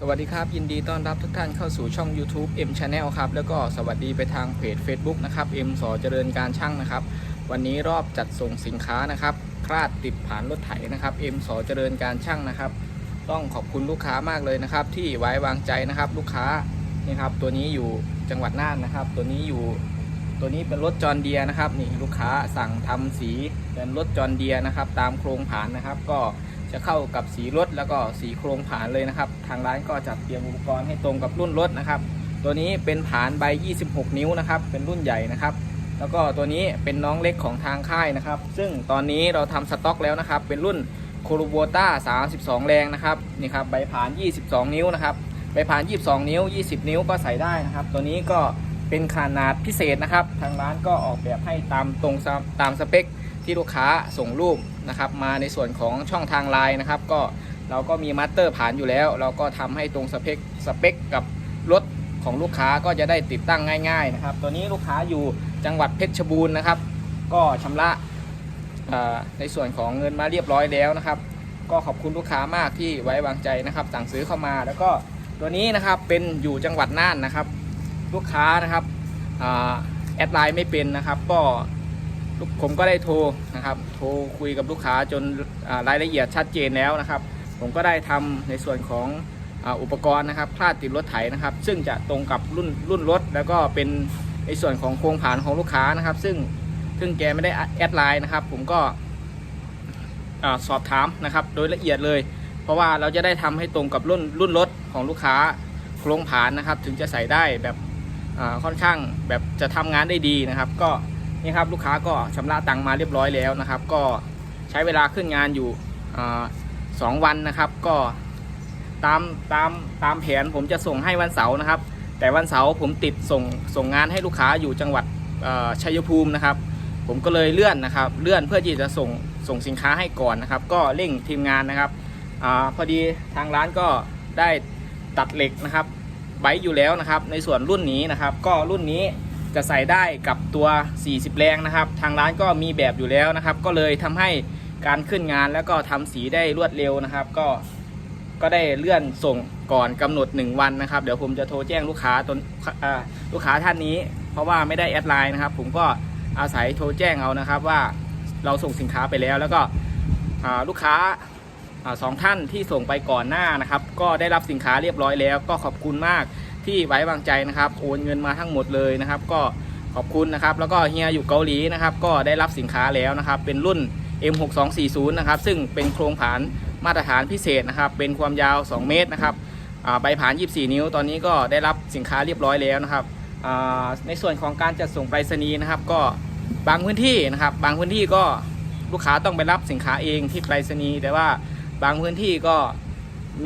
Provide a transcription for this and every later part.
สวัสดีครับ ยินดีต้อนรับทุกท่านเข้าสู่ช่อง YouTube M Channel ครับ แล้วก็สวัสดีไปทางเพจ Facebook นะครับ M สอเจริญการช่างนะครับ วันนี้รอบจัดส่งสินค้านะครับคลาดติดผ่านรถไถนะครับ M สอเจริญการช่างนะครับ ต้องขอบคุณลูกค้ามากเลยนะครับ ที่ไว้วางใจนะครับ ลูกค้านี่ครับตัวนี้อยู่จังหวัดน่านนะครับ ตัวนี้อยู่ตัวนี้เป็นรถจอร์นเดียนะครับนี่ลูกค้าสั่งทำสีเป็นรถจอร์นเดียนะครับ ตามโครงผ่านนะครับ ก็ จะเข้ากับสีรถแล้วก็สีโครงผานเลยนะครับ ทางร้านก็จัดเตรียมอุปกรณ์ให้ตรงกับรุ่นรถนะครับ ตัวนี้เป็นผานใบ 26 นิ้วนะครับ เป็นรุ่นใหญ่นะครับ แล้วก็ตัวนี้เป็นน้องเล็กของทางค่ายนะครับ ซึ่งตอนนี้เราทำสต็อกแล้วนะครับ เป็นรุ่นโคโรโบต้า32 แรงนะครับนี่ครับใบผาน 22 นิ้วนะครับใบผาน 22 นิ้ว 20 นิ้วก็ใส่ได้นะครับ ตัวนี้ก็เป็นขนาดพิเศษนะครับ ทางร้านก็ออกแบบให้ตามตรงตามสเปคที่ลูกค้าส่งรูป นะครับ มาในส่วนของช่องทางไลน์นะครับ ก็เราก็มีมาสเตอร์ผ่านอยู่แล้ว เราก็ทำให้ตรงสเปคสเปคกับรถของลูกค้าก็จะได้ติดตั้งง่ายๆนะครับ ตัวนี้ลูกค้าอยู่จังหวัดเพชรบูรณ์นะครับ ก็ชำระในส่วนของเงินมาเรียบร้อยแล้วนะครับ ก็ขอบคุณลูกค้ามากที่ไว้วางใจนะครับ สั่งซื้อเข้ามาแล้วก็ตัวนี้นะครับเป็นอยู่จังหวัดน่านนะครับ ลูกค้านะครับอแอดไลน์ไม่เป็นนะครับ ก็ ผมก็ได้โทรนะครับ โทรคุยกับลูกค้าจนรายละเอียดชัดเจนแล้วนะครับ ผมก็ได้ทำในส่วนของอ,อุปกรณ์นะครับพลาดติดรถไถนะครับ ซึ่งจะตรงกับรุ่นรุ่นรถ แล้วก็เป็นในส่วนของโครงผ่านของลูกค้านะครับ ซึ่งซึ่งแกไม่ได้แอดไลน์นะครับ ผมก็สอบถามนะครับโดยละเอียดเลย เพราะว่าเราจะได้ทำให้ตรงกับรุ่นรุ่นรถของลูกค้าโครงผานนะครับ ถึงจะใส่ได้แบบค่อนข้างแบบจะทำงานได้ดีนะครับ ก็ นี่ครับลูกค้าก็ชำระตังมาเรียบร้อยแล้วนะครับ ก็ใช้เวลาขึ้นงานอยู่สองวันนะครับ ก็ตามตามตามแผนผมจะส่งให้วันเสาร์นะครับ แต่วันเสาร์ผมติดส่งส่งงานให้ลูกค้าอยู่จังหวัดชัยภูมินะครับ ผมก็เลยเลื่อนนะครับ เลื่อนเพื่อที่จะส่งส่งสินค้าให้ก่อนนะครับ ก็เร่งทีมงานนะครับอพอดีทางร้านก็ได้ตัดเหล็กนะครับไว้อยู่แล้วนะครับ ในส่วนรุ่นนี้นะครับ ก็รุ่นนี้ จะใส่ได้กับตัว 40 แรงนะครับ ทางร้านก็มีแบบอยู่แล้วนะครับ ก็เลยทำให้การขึ้นงานแล้วก็ทำสีได้รวดเร็วนะครับ ก็ก็ได้เลื่อนส่งก่อนกำหนด 1 วันนะครับ เดี๋ยวผมจะโทรแจ้งลูกค้าตนลูกค้าท่านนี้ เพราะว่าไม่ได้แอดไลน์นะครับ ผมก็อาศัยโทรแจ้งเอานะครับ ว่าเราส่งสินค้าไปแล้วแล้วก็ลูกค้าอาสองท่านที่ส่งไปก่อนหน้านะครับ ก็ได้รับสินค้าเรียบร้อยแล้ว ก็ขอบคุณมาก ที่ไว้วางใจนะครับ โอนเงินมาทั้งหมดเลยนะครับ ก็ขอบคุณนะครับ แล้วก็เฮียอยู่เกาหลีนะครับ ก็ได้รับสินค้าแล้วนะครับ เป็นรุ่น M6240 นะครับ ซึ่งเป็นโครงผานมาตรฐานพิเศษนะครับ เป็นความยาว 2 เมตรนะครับใบผาน 24 นิ้ว ตอนนี้ก็ได้รับสินค้าเรียบร้อยแล้วนะครับ ในส่วนของการจัดส่งไปรษณีย์นะครับ ก็บางพื้นที่นะครับ บางพื้นที่ก็ลูกค้าต้องไปรับสินค้าเองที่ไปรษณีย์ แต่ว่าบางพื้นที่ก็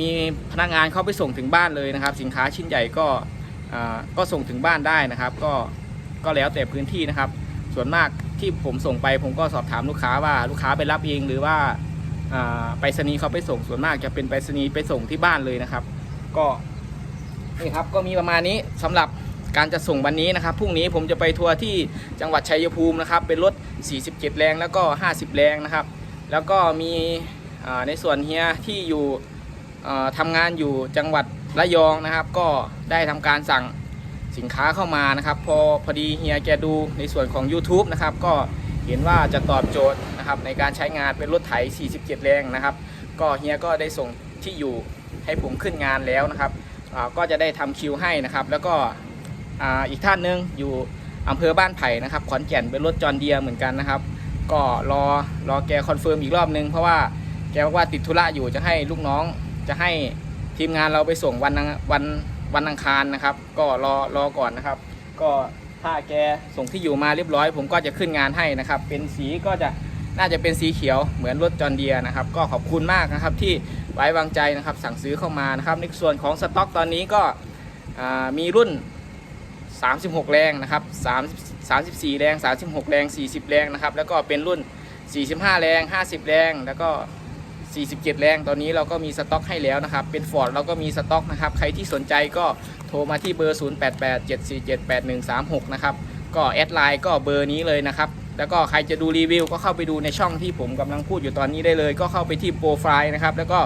มีพนักงานเข้าไปส่งถึงบ้านเลยนะครับ สินค้าชิ้นใหญ่ก็ก็ส่งถึงบ้านได้นะครับ ก็ก็แล้วแต่พื้นที่นะครับ ส่วนมากที่ผมส่งไป ผมก็สอบถามลูกค้าว่าลูกค้าไปรับเองหรือว่าไปรษณีย์เขาไปส่งส่วนมากจะเป็นไปรษณีย์ไปส่งที่บ้านเลยนะครับ ก็นี่ครับก็มีประมาณนี้สำหรับการจะส่งวันนี้นะครับพรุ่งนี้ผมจะไปทัวร์ที่จังหวัดชัยภูมินะครับ เป็นรถ 47 แรงแล้วก็ 50 แรงนะครับ แล้วก็มีในส่วนเฮียที่อยู่ ทำงานอยู่จังหวัดระยองนะครับ ก็ได้ทำการสั่งสินค้าเข้ามานะครับ พอพอดีเฮียแกดูในส่วนของ YouTube นะครับ ก็เห็นว่าจะตอบโจทย์นะครับในการใช้งานเป็นรถไถ 47 แรงนะครับ ก็เฮียก็ได้ส่งที่อยู่ให้ผมขึ้นงานแล้วนะครับก็จะได้ทำคิวให้นะครับ แล้วก็อ,อีกท่านหนึงอยู่อำเภอบ้านไผ่นะครับขอนแก่นเป็นรถจอร์นเดียเหมือนกันนะครับ ก็รอรอแกคอนเฟิร์มอีกรอบนึงเพราะว่าแกบอกว่าติดธุระอยู่จะให้ลูกน้อง จะให้ทีมงานเราไปส่งวันวันวันอังคารนะครับ ก็รอรอก่อนนะครับ ก็ถ้าแกส่งที่อยู่มาเรียบร้อย ผมก็จะขึ้นงานให้นะครับ เป็นสีก็จะน่าจะเป็นสีเขียวเหมือนรถจอนเดียนะครับ ก็ขอบคุณมากนะครับที่ไว้วางใจนะครับ สั่งซื้อเข้ามานะครับ ในส่วนของสต็อกตอนนี้ก็มีรุ่น 36 แรงนะครับ3 34 แรง 36 แรง 40 แรงนะครับ แล้วก็เป็นรุ่น 45 แรง 50 แรง แล้วก็ 47 แรงตอนนี้เราก็มีสต็อกให้แล้วนะครับ เป็นฟอร์ดเราก็มีสต็อกนะครับ ใครที่สนใจก็โทรมาที่เบอร์ 0887478136 นะครับ ก็แอดไลน์ก็เบอร์นี้เลยนะครับ แล้วก็ใครจะดูรีวิวก็เข้าไปดูในช่องที่ผมกำลังพูดอยู่ตอนนี้ได้เลย ก็เข้าไปที่โปรไฟล์นะครับ แล้วก็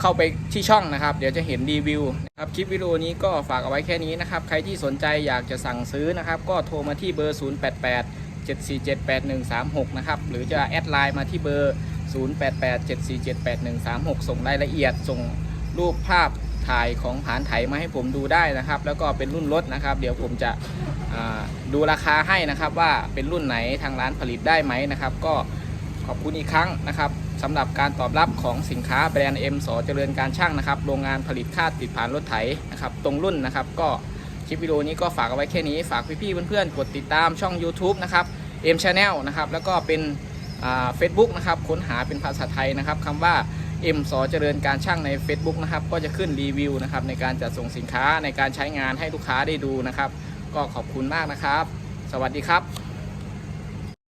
เข้าไปที่ช่องนะครับ เดี๋ยวจะเห็นรีวิวนะครับคลิปวิดีโอนี้ก็ฝากเอาไว้แค่นี้นะครับ ใครที่สนใจอยากจะสั่งซื้อนะครับ ก็โทรมาที่เบอร์ 088 7478136 นะครับ หรือจะแอดไลน์มาที่เบอร์ 0887478136 ส่งรายละเอียด ส่งรูปภาพถ่ายของผานไถมาให้ผมดูได้นะครับ แล้วก็เป็นรุ่นรถนะครับ เดี๋ยวผมจะดูราคาให้นะครับว่าเป็นรุ่นไหนทางร้านผลิตได้ไหมนะครับ ก็ขอบคุณอีกครั้งนะครับสำหรับการตอบรับของสินค้าแบรนด์ M สอเจริญการช่างนะครับ โรงงานผลิตคาดติดผ่านรถไถนะครับ ตรงรุ่นนะครับ ก็คลิปวิดีโอนี้ก็ฝากเอาไว้แค่นี้ ฝากพี่ๆเพื่อนๆกดติดตามช่อง YouTube นะครับ M Channel นะครับ แล้วก็เป็น เฟซบุ๊กนะครับค้นหาเป็นภาษาไทยนะครับคำว่า M สเจริญการช่างใน Facebook นะครับ ก็จะขึ้นรีวิวนะครับในการจัดส่งสินค้าในการใช้งานให้ลูกค้าได้ดูนะครับ ก็ขอบคุณมากนะครับ สวัสดีครับ